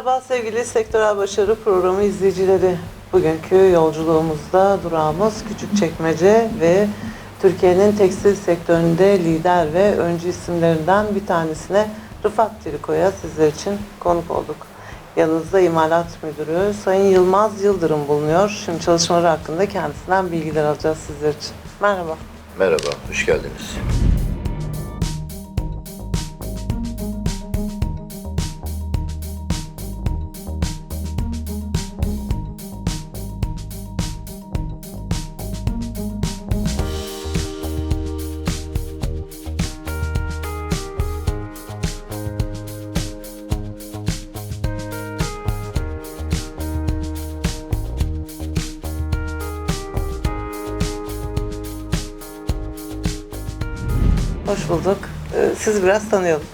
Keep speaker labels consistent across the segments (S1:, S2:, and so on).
S1: Merhaba sevgili Sektörel Başarı Programı izleyicileri. Bugünkü yolculuğumuzda durağımız Küçükçekmece ve Türkiye'nin tekstil sektöründe lider ve öncü isimlerinden bir tanesine Rıfat Triko'ya sizler için konuk olduk. Yanınızda İmalat Müdürü Sayın Yılmaz Yıldırım bulunuyor. Şimdi çalışmaları hakkında kendisinden bilgiler alacağız sizler için. Merhaba.
S2: Merhaba, hoş geldiniz.
S1: Hoş bulduk. Ee, Sizi biraz tanıyalım.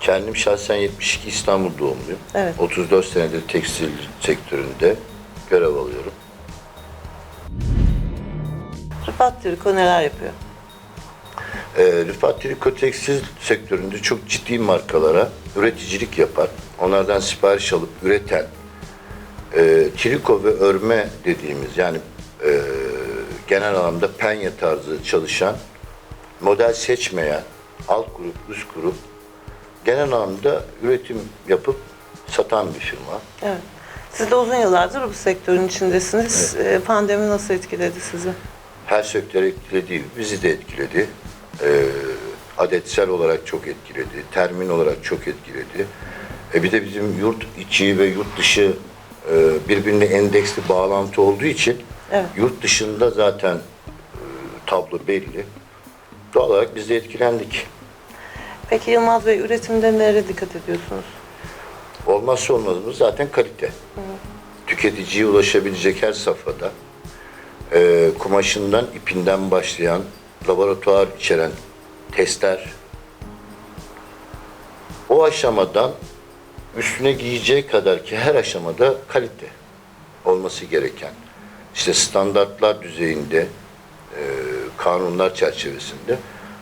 S2: Kendim şahsen 72 İstanbul doğumluyum.
S1: Evet.
S2: 34 senedir tekstil sektöründe görev alıyorum.
S1: Rıfat Triko neler yapıyor?
S2: Ee, Rıfat Triko tekstil sektöründe çok ciddi markalara üreticilik yapan, onlardan sipariş alıp üreten, e, triko ve örme dediğimiz yani e, genel anlamda penye tarzı çalışan, model seçmeyen, alt grup, üst grup, genel anlamda üretim yapıp satan bir firma.
S1: Evet. Siz de uzun yıllardır bu sektörün içindesiniz. Ee, Pandemi nasıl etkiledi sizi?
S2: her sektörü etkilediği gibi bizi de etkiledi. Ee, adetsel olarak çok etkiledi, termin olarak çok etkiledi. E bir de bizim yurt içi ve yurt dışı e, birbirine endeksli bağlantı olduğu için
S1: Evet.
S2: yurt dışında zaten e, tablo belli. Doğal olarak biz de etkilendik.
S1: Peki Yılmaz Bey üretimde nereye dikkat ediyorsunuz?
S2: Olmazsa olmazımız zaten kalite. Tüketiciye ulaşabilecek her safhada e, kumaşından, ipinden başlayan laboratuvar içeren testler o aşamadan üstüne giyeceği kadar ki her aşamada kalite olması gereken işte standartlar düzeyinde e, kanunlar çerçevesinde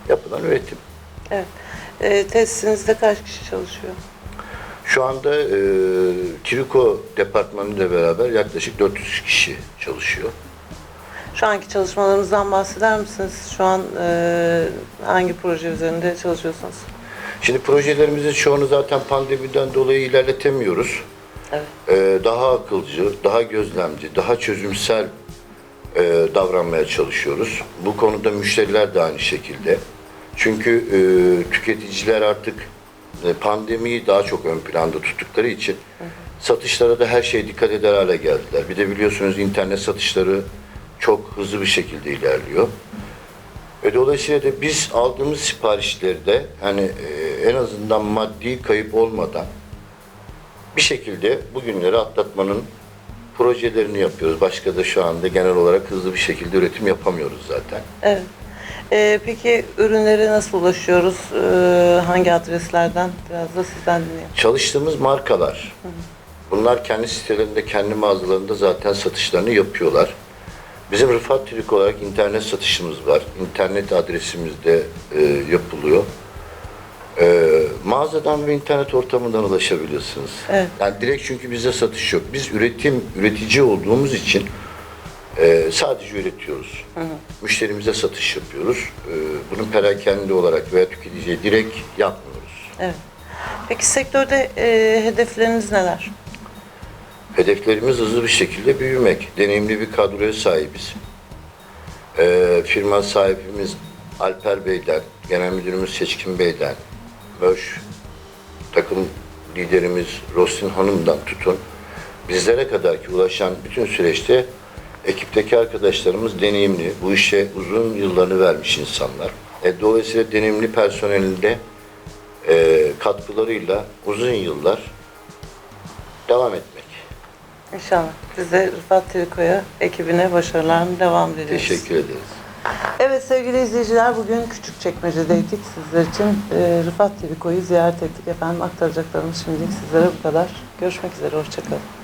S2: yapılan üretim.
S1: Evet. Ee, tesisinizde kaç kişi çalışıyor?
S2: Şu anda e, Triko departmanı ile beraber yaklaşık 400 kişi çalışıyor.
S1: Şu anki çalışmalarınızdan bahseder misiniz? Şu an e, hangi proje üzerinde çalışıyorsunuz?
S2: Şimdi projelerimizin çoğunu zaten pandemiden dolayı ilerletemiyoruz.
S1: Evet.
S2: Ee, daha akılcı, daha gözlemci, daha çözümsel e, davranmaya çalışıyoruz. Bu konuda müşteriler de aynı şekilde. Çünkü e, tüketiciler artık e, pandemiyi daha çok ön planda tuttukları için satışlara da her şeye dikkat eder hale geldiler. Bir de biliyorsunuz internet satışları çok hızlı bir şekilde ilerliyor. Ve dolayısıyla da biz aldığımız siparişleri de hani e, en azından maddi kayıp olmadan bir şekilde bugünleri atlatmanın projelerini yapıyoruz. Başka da şu anda genel olarak hızlı bir şekilde üretim yapamıyoruz zaten.
S1: Evet. Ee, peki ürünlere nasıl ulaşıyoruz? Ee, hangi adreslerden? Biraz da sizden dinleyelim.
S2: Çalıştığımız markalar, bunlar kendi sitelerinde, kendi mağazalarında zaten satışlarını yapıyorlar. Bizim Rıfat Triko olarak internet satışımız var. İnternet adresimizde e, yapılıyor. E, mağazadan ve internet ortamından ulaşabiliyorsunuz.
S1: Evet.
S2: Yani direkt çünkü bizde satış yok. Biz üretim, üretici olduğumuz için e, sadece üretiyoruz. Müşterimize satış yapıyoruz. E, bunu perakende olarak veya tüketiciye direkt yapmıyoruz.
S1: Evet. Peki sektörde e, hedefleriniz neler?
S2: Hedeflerimiz hızlı bir şekilde büyümek. Deneyimli bir kadroya sahibiz. Ee, firma sahibimiz Alper Bey'den, genel müdürümüz Seçkin Bey'den, Möş takım liderimiz Rosin Hanım'dan tutun bizlere kadar ki ulaşan bütün süreçte ekipteki arkadaşlarımız deneyimli, bu işe uzun yıllarını vermiş insanlar. E, dolayısıyla deneyimli personelinde e, katkılarıyla uzun yıllar devam etmek.
S1: İnşallah. Biz de Rıfat Triko'ya, ekibine başarılarını devam ediyoruz.
S2: Teşekkür ederiz.
S1: Evet sevgili izleyiciler bugün Küçükçekmece'deydik. Sizler için e, Rıfat Triko'yu ziyaret ettik. Efendim aktaracaklarımız şimdilik sizlere bu kadar. Görüşmek üzere, hoşçakalın.